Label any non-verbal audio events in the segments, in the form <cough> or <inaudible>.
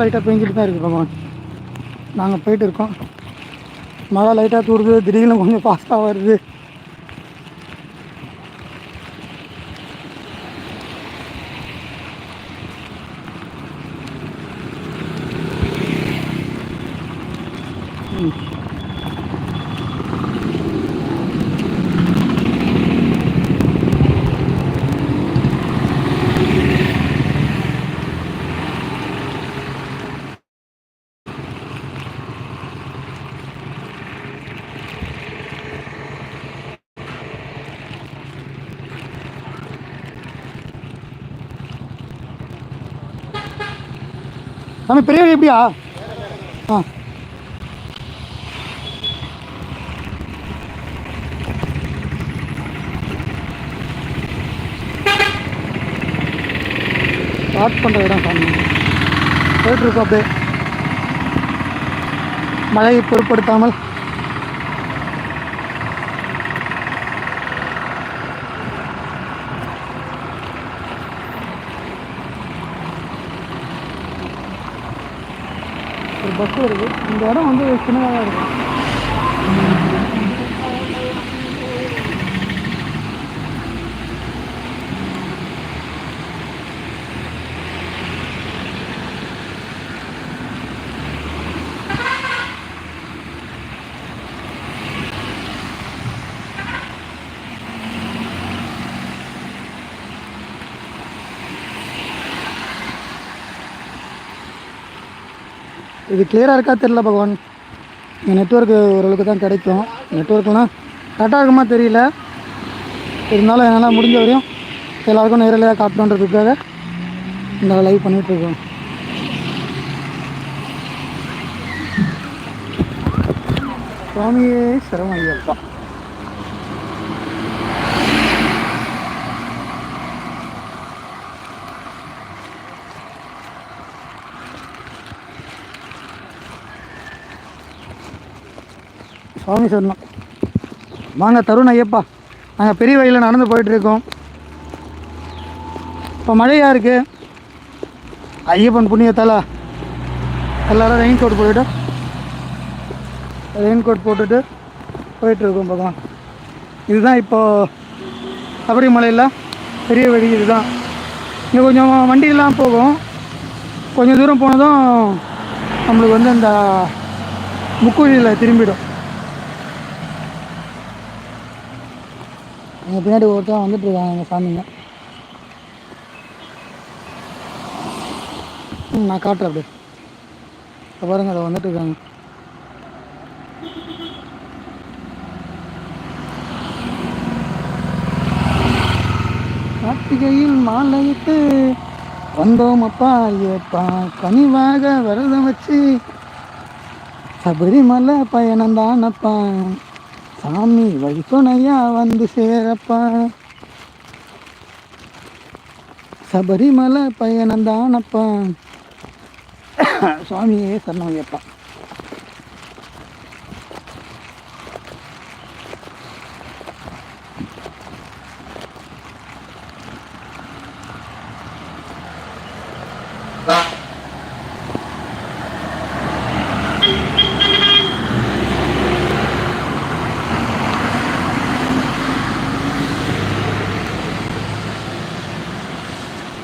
லைட்டாக பெஞ்சிட்டு தான் இருக்குது பகவான். நாங்கள் போயிட்டு இருக்கோம். மழை லைட்டாக தூடுது திடீர்னு கொஞ்சம் ஃபாஸ்ட்டாக வருது. நம்ம பெரிய எப்படியா? ஆ. ஸ்டார்ட் பண்ணுற இடம் சாமி. போயிட்டுருக்கோம் அப்படியே. மழையை பொருட்படுத்தாமல். ஒரு இந்த இடம் வந்து சின்னதாக இருக்கும். இது கிளியராக இருக்கா தெரில பகவான். இங்கே நெட்ஒர்க்கு ஓரளவுக்கு தான் கிடைக்கும். நெட்ஒர்க்லாம் கரெக்டாக இருக்குமா தெரியல. இருந்தாலும் என்னால் முடிஞ்ச வரையும் எல்லாருக்கும் நேரலையாக காட்டணுன்றதுக்காக இந்த லைவ் பண்ணிகிட்ருக்கோம் சுவாமியே சரம் ஐயப்பா சுவாமி சொல்லணும் வாங்க தருண் ஐயப்பா. நாங்கள் பெரிய வழியில் நடந்து போயிட்டுருக்கோம். இப்போ மழையாக இருக்குது ஐயப்பன் புண்ணியத்தால் எல்லோரும் ரெயின் கோட் போட்டுட்டு ரெயின் கோட் போட்டுட்டு போயிட்டுருக்கோம் பகவான். இதுதான் இப்போது சபரிமலையில் பெரிய வழி இதுதான். இங்கே கொஞ்சம் வண்டியெல்லாம் போகும். கொஞ்சம் தூரம் போனதும் நம்மளுக்கு வந்து அந்த முக்குழியில் திரும்பிடும். எங்கள் பின்னாடி ஒருத்தர் வந்துட்டு இருக்காங்க எங்கள் சாமிங்க. நான் காட்டுறேன் அப்படியே. இப்போ பாருங்க அதை வந்துட்டு இருக்காங்க. கார்த்திகையில் மாலையிட்டு வந்தோம் அப்பா ஐயப்பா. கனிவாக விரதம் வச்சு சபரிமலை பயணம் தானப்பா சாமி வழி வந்து சேரப்பா. சபரிமலை பயணம் தானப்பா. <coughs> சுவாமியே சரணமையப்பா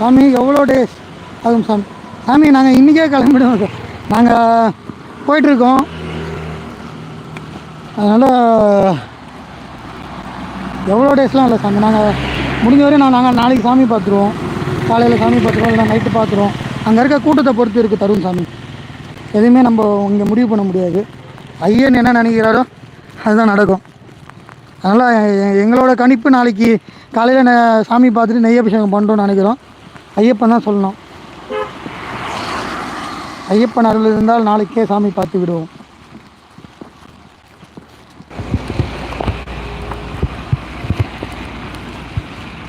சாமி எவ்வளோ டேஸ் ஆகும் சாமி. சாமி நாங்கள் இன்றைக்கே கிளம்பிடுவோம் சார். நாங்கள் போயிட்டுருக்கோம். அதனால் எவ்வளோ டேஸ்லாம் இல்லை சாமி. நாங்கள் முடிஞ்ச வரையும் நான் நாங்கள் நாளைக்கு சாமி பார்த்துருவோம். காலையில் சாமி பார்த்துருவோம் இல்லை நைட்டு பார்த்துருவோம். அங்கே இருக்க கூட்டத்தை பொறுத்து இருக்குது தருண் சாமி. எதுவுமே நம்ம இங்கே முடிவு பண்ண முடியாது. ஐயன் என்ன நினைக்கிறாரோ அதுதான் நடக்கும். அதனால் எங்களோட கணிப்பு நாளைக்கு காலையில் சாமி பார்த்துட்டு நெய் அபிஷேகம் பண்ணுறோம்னு நினைக்கிறோம். ஐயப்பன் தான் சொல்லணும். ஐயப்பன் அருள் இருந்தால் நாளைக்கே சாமி பார்த்து விடுவோம்.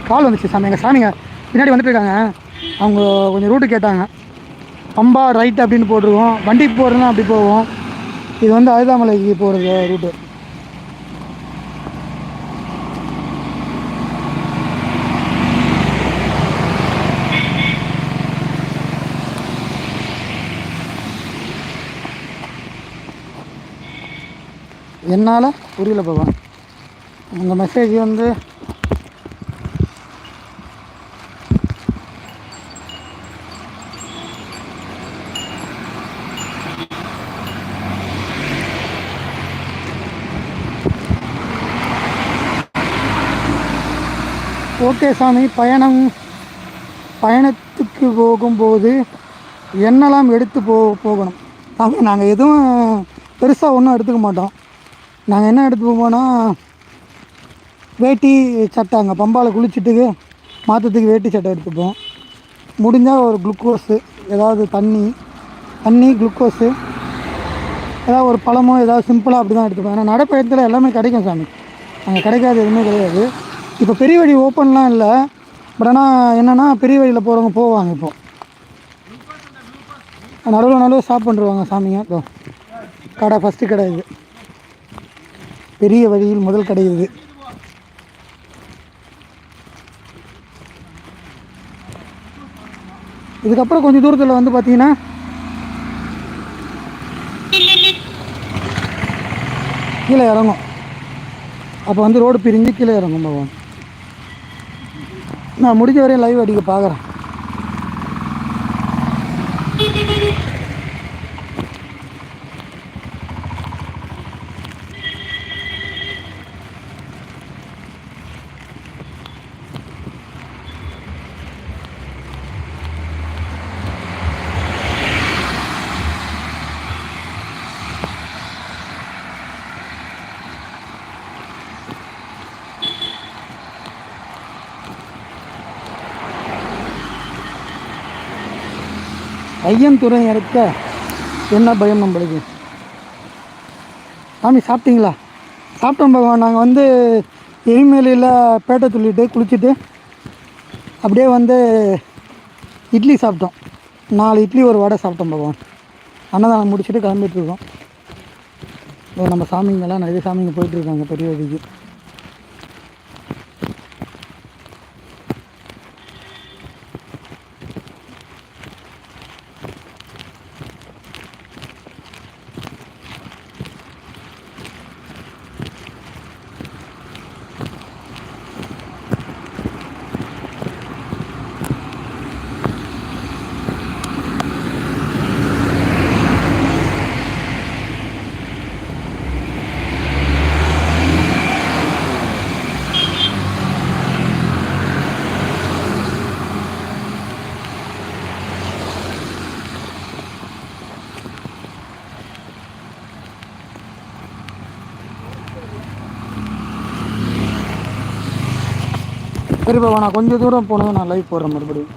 கால் வந்துச்சு சாமி எங்கள் சாமிங்க பின்னாடி வந்துட்டு இருக்காங்க அவங்க கொஞ்சம் ரூட்டு கேட்டாங்க. பம்பா ரைட் அப்படின்னு போட்டிருக்கோம். வண்டிக்கு போகிறதுனா அப்படி போவோம். இது வந்து அழுதாமலைக்கு போகிறது ரூட்டு என்னால் புரியல பகவான் அந்த மெசேஜ் வந்து ஓகே சாமி பயணம் பயணத்துக்கு போகும்போது என்னெல்லாம் எடுத்து போ போகணும்? சாமி நாங்கள் எதுவும் பெருசாக ஒன்றும் எடுத்துக்க மாட்டோம். நாங்கள் என்ன எடுத்து போவோம்னா வேட்டி சட்டை அங்கே பம்பால் குளிச்சுட்டு மாற்றத்துக்கு வேட்டி சட்டை எடுத்துப்போம் முடிஞ்சால் ஒரு குளுக்கோஸு ஏதாவது தண்ணி தண்ணி குளுக்கோஸு ஏதாவது ஒரு பழமோ ஏதாவது சிம்பிளாக அப்படி தான் எடுத்துப்போம் ஏன்னா நடைப்பயணத்தில் எல்லாமே கிடைக்கும் சாமி. அங்கே கிடைக்காது எதுவுமே கிடையாது. இப்போ பெரிய வழி ஓப்பன்லாம் இல்லை. பட் ஆனால் என்னென்னா பெரிய வழியில் போகிறவங்க போவாங்க இப்போ. நடுவில் நடுவில் ஸ்டாப் பண்ணிருவாங்க சாமிங்க. இப்போ கடை ஃபஸ்ட்டு கடை இது. பெரிய வழியில் முதல் கடை இது. இதுக்கப்புறம் கொஞ்சம் தூரத்தில் வந்து பார்த்தீங்கன்னா கீழே இறங்கும். அப்போ வந்து ரோடு பிரிஞ்சு கீழே இறங்கும் பகவான். நான் முடிஞ்ச வரையும் லைவ் அடிக்க பார்க்குறேன் ஐயன் துறை இருக்க என்ன பயம் நம்மளுக்கு? சாமி சாப்பிட்டீங்களா? சாப்பிட்டோம் பகவான். நாங்கள் வந்து எரிமலையில் பேட்டை துள்ளிட்டு குளிச்சுட்டு அப்படியே வந்து இட்லி சாப்பிட்டோம். நாலு இட்லி ஒரு வடை சாப்பிட்டோம் பகவான். அன்னதானம் முடிச்சுட்டு கிளம்பிட்டுருக்கோம் நம்ம சாமிங்கெல்லாம் நிறைய சாமிங்க போயிட்டுருக்காங்க பெரியவதிக்கு சரி பாபா நான் கொஞ்சம் தூரம் போனதும் நான் லைவ் போடுறேன் மறுபடியும்.